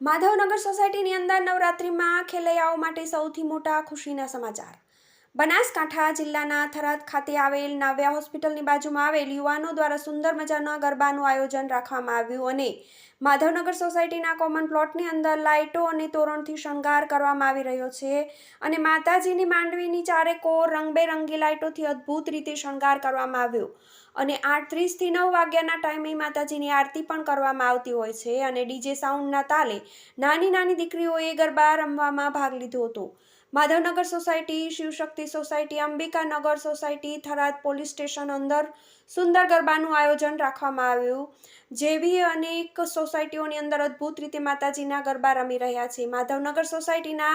માધવનગર સોસાયટીની અંદર નવરાત્રિમાં ખેલૈયાઓ માટે સૌથી મોટા ખુશીના સમાચાર. બનાસકાંઠા જિલ્લાના થરાદ ખાતે આવેલ નાવ્યા હોસ્પિટલની બાજુમાં આવેલ યુવાનો દ્વારા સુંદર મજાના ગરબાનું આયોજન રાખવામાં આવ્યું અને માધવનગર સોસાયટીના કોમન પ્લોટની અંદર લાઇટો અને તોરણથી શણગાર કરવામાં આવી રહ્યો છે અને માતાજીની માંડવીની ચારે કોર રંગબેરંગી લાઇટોથી અદ્ભુત રીતે શણગાર કરવામાં આવ્યો અને આઠ ત્રીસથી નવ વાગ્યાના ટાઈમે માતાજીની આરતી પણ કરવામાં આવતી હોય છે અને ડીજે સાઉન્ડના તાલે નાની નાની દીકરીઓએ ગરબા રમવામાં ભાગ લીધો હતો. Madhavnagar society Shivshakti society Ambikanagar society Tharad police station અંદર સુંદર ગરબાનું આયોજન રાખવામાં આવ્યું. જેવી અનેક સોસાયટીઓની અંદર અદ્ભુત રીતે માતાજીના ગરબા રમી રહ્યા છે. માધવનગર સોસાયટીના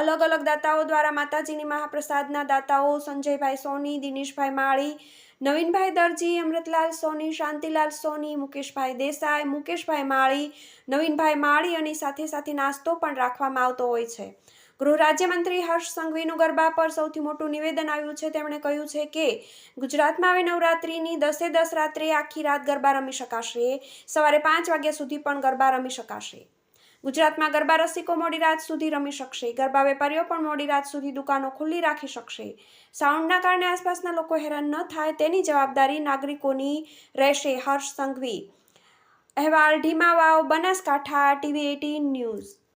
અલગ અલગ દાતાઓ દ્વારા માતાજીની મહાપ્રસાદના દાતાઓ સંજયભાઈ સોની, દિનેશભાઈ માળી, નવીનભાઈ દરજી, અમૃતલાલ સોની, શાંતિલાલ સોની, મુકેશભાઈ દેસાઈ, મુકેશભાઈ માળી, નવીનભાઈ માળી અને સાથે સાથે નાસ્તો પણ રાખવામાં આવતો હોય છે. ગૃહ રાજ્યમંત્રી હર્ષ સંઘવીનું ગરબા પર સૌથી મોટું નિવેદન આવ્યું છે. તેમણે કહ્યું છે કે ગુજરાતમાં હવે નવરાત્રિની દસે દસ રાત્રે આખી રાત ગરબા રમી શકાશે. સવારે પાંચ વાગ્યા સુધી પણ ગરબા રમી શકાશે. ગુજરાતમાં ગરબા રસિકો મોડી રાત સુધી રમી શકશે. ગરબા વેપારીઓ પણ મોડી રાત સુધી દુકાનો ખુલ્લી રાખી શકશે. સાઉન્ડના કારણે આસપાસના લોકો હેરાન ન થાય તેની જવાબદારી નાગરિકોની રહેશે. હર્ષ સંઘવી, અહેવાલ Dhima Vav Banaskantha, TV eighteen news.